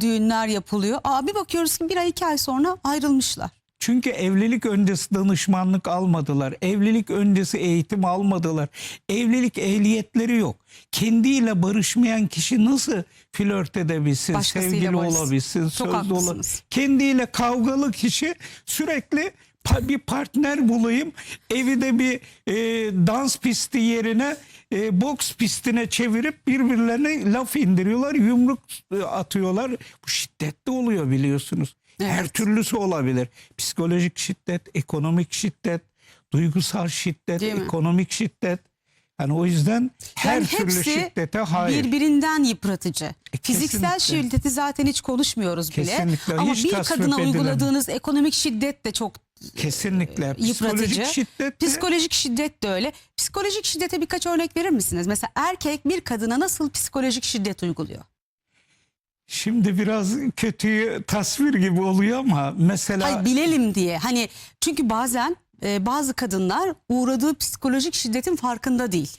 düğünler yapılıyor. Aa, bir bakıyoruz ki bir ay iki ay sonra ayrılmışlar. Çünkü evlilik öncesi danışmanlık almadılar. Evlilik öncesi eğitim almadılar. Evlilik ehliyetleri yok. Kendiyle barışmayan kişi nasıl flört edebilsin, Başkasıyla sevgili barışsın. olabilsin, Çok sözlü haklısınız. olabilsin. Kendiyle kavgalı kişi sürekli bir partner bulayım. Evi de bir e, dans pisti yerine e, boks pistine çevirip birbirlerine laf indiriyorlar, yumruk e, atıyorlar. Bu şiddetli oluyor biliyorsunuz. Her Evet. türlüsü olabilir. Psikolojik şiddet, ekonomik şiddet, duygusal şiddet, Değil mi? ekonomik şiddet. Yani o yüzden her Yani türlü şiddete hayır. birbirinden yıpratıcı. Fiziksel kesinlikle. şiddeti zaten hiç konuşmuyoruz bile. Kesinlikle, Ama hiç bir kadına edilemez. uyguladığınız ekonomik şiddet de çok Kesinlikle. yıpratıcı. Psikolojik şiddet de- Psikolojik şiddet de öyle. Psikolojik şiddete birkaç örnek verir misiniz? Mesela erkek bir kadına nasıl psikolojik şiddet uyguluyor? Şimdi biraz kötü tasvir gibi oluyor ama mesela Hayır bilelim diye. Hani çünkü bazen e, bazı kadınlar uğradığı psikolojik şiddetin farkında değil.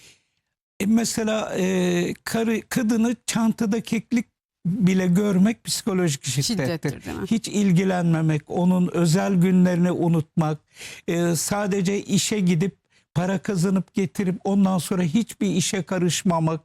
E, mesela e, karı kadını çantada keklik bile görmek psikolojik şiddettir. Şiddettir, değil mi? Hiç ilgilenmemek, onun özel günlerini unutmak, e, sadece işe gidip para kazanıp getirip ondan sonra hiçbir işe karışmamak,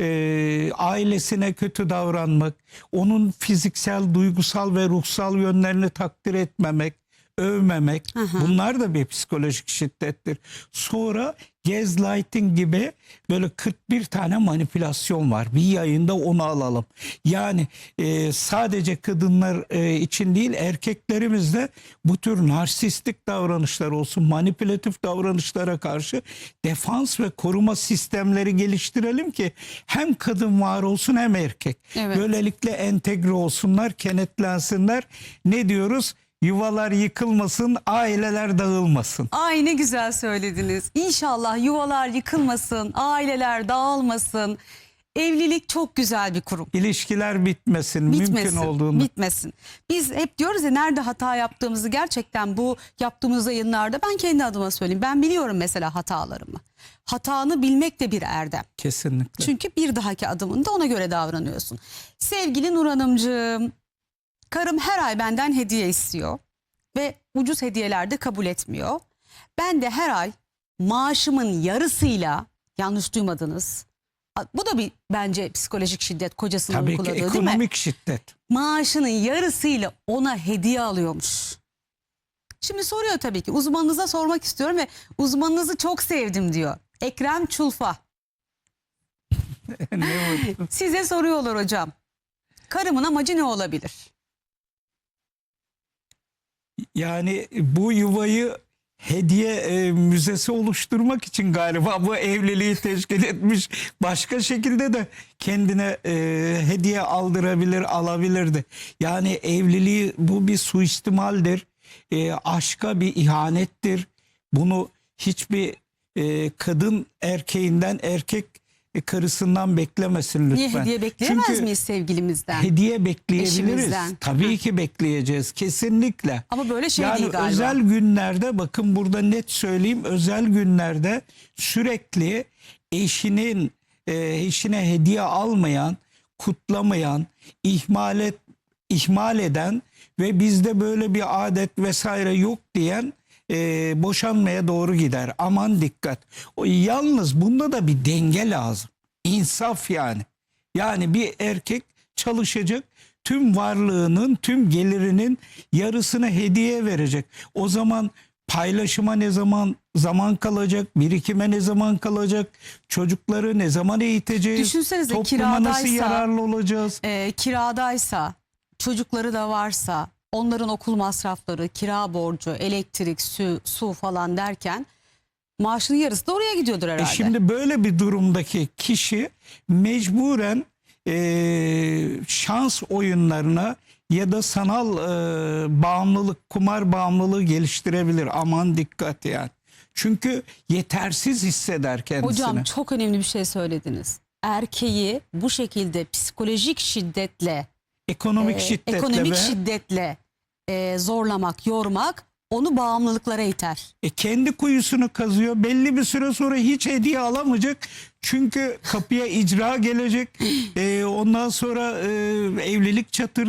e, ailesine kötü davranmak, onun fiziksel, duygusal ve ruhsal yönlerini takdir etmemek, övmemek bunlar da bir psikolojik şiddettir. Sonra gaslighting gibi böyle 41 tane manipülasyon var. Bir yayında onu alalım. Yani e, sadece kadınlar e, için değil erkeklerimiz de bu tür narsistik davranışlar olsun, manipülatif davranışlara karşı defans ve koruma sistemleri geliştirelim ki hem kadın var olsun hem erkek. Evet. Böylelikle entegre olsunlar, kenetlensinler. Ne diyoruz? Yuvalar yıkılmasın, aileler dağılmasın. Ay ne güzel söylediniz. İnşallah yuvalar yıkılmasın, aileler dağılmasın. Evlilik çok güzel bir kurum. İlişkiler bitmesin, Bitmesin, mümkün olduğunda. bitmesin. Biz hep diyoruz ya nerede hata yaptığımızı gerçekten bu yaptığımız yayınlarda ben kendi adıma söyleyeyim. Ben biliyorum mesela hatalarımı. Hatanı bilmek de bir erdem. Kesinlikle. Çünkü bir dahaki adımında ona göre davranıyorsun. Sevgili Nur Hanımcığım, karım her ay benden hediye istiyor ve ucuz hediyeler de kabul etmiyor. Ben de her ay maaşımın yarısıyla yanlış duymadınız. Bu da bir bence psikolojik şiddet kocasının Tabii ki uyguladığı değil mi? ekonomik şiddet. Maaşının yarısıyla ona hediye alıyormuş. Şimdi soruyor tabii ki uzmanınıza sormak istiyorum ve uzmanınızı çok sevdim diyor. Ekrem Çulfa. Size soruyorlar hocam. Karımın amacı ne olabilir? Yani bu yuvayı hediye e, müzesi oluşturmak için galiba bu evliliği teşkil etmiş. Başka şekilde de kendine e, hediye aldırabilir, alabilirdi. Yani evliliği bu bir suistimaldir. E, aşka bir ihanettir. Bunu hiçbir e, kadın erkeğinden erkek e, karısından beklemesin lütfen. Niye hediye bekleyemez Çünkü miyiz sevgilimizden? Hediye bekleyebiliriz. Eşimizden. Tabii ki bekleyeceğiz. Kesinlikle. Ama böyle şey yani değil galiba. özel günlerde bakın burada net söyleyeyim özel günlerde sürekli eşinin e, eşine hediye almayan, kutlamayan, ihmal et, ihmal eden ve bizde böyle bir adet vesaire yok diyen e, boşanmaya doğru gider. Aman dikkat. O yalnız bunda da bir denge lazım. İnsaf yani. Yani bir erkek çalışacak tüm varlığının, tüm gelirinin yarısını hediye verecek. O zaman paylaşıma ne zaman zaman kalacak, birikime ne zaman kalacak, çocukları ne zaman eğiteceğiz, Düşünsenize topluma nasıl kiradaysa- yararlı olacağız? Ee, kiradaysa, çocukları da varsa, onların okul masrafları, kira borcu, elektrik, su, su falan derken maaşının yarısı da oraya gidiyordur herhalde. E şimdi böyle bir durumdaki kişi mecburen e, şans oyunlarına ya da sanal e, bağımlılık, kumar bağımlılığı geliştirebilir. Aman dikkat yani. Çünkü yetersiz hisseder kendisini. Hocam çok önemli bir şey söylediniz. Erkeği bu şekilde psikolojik şiddetle, ekonomik e, şiddetle ekonomik ve şiddetle e, zorlamak, yormak onu bağımlılıklara iter. E kendi kuyusunu kazıyor. Belli bir süre sonra hiç hediye alamayacak. Çünkü kapıya icra gelecek. E, ondan sonra e, evlilik çatır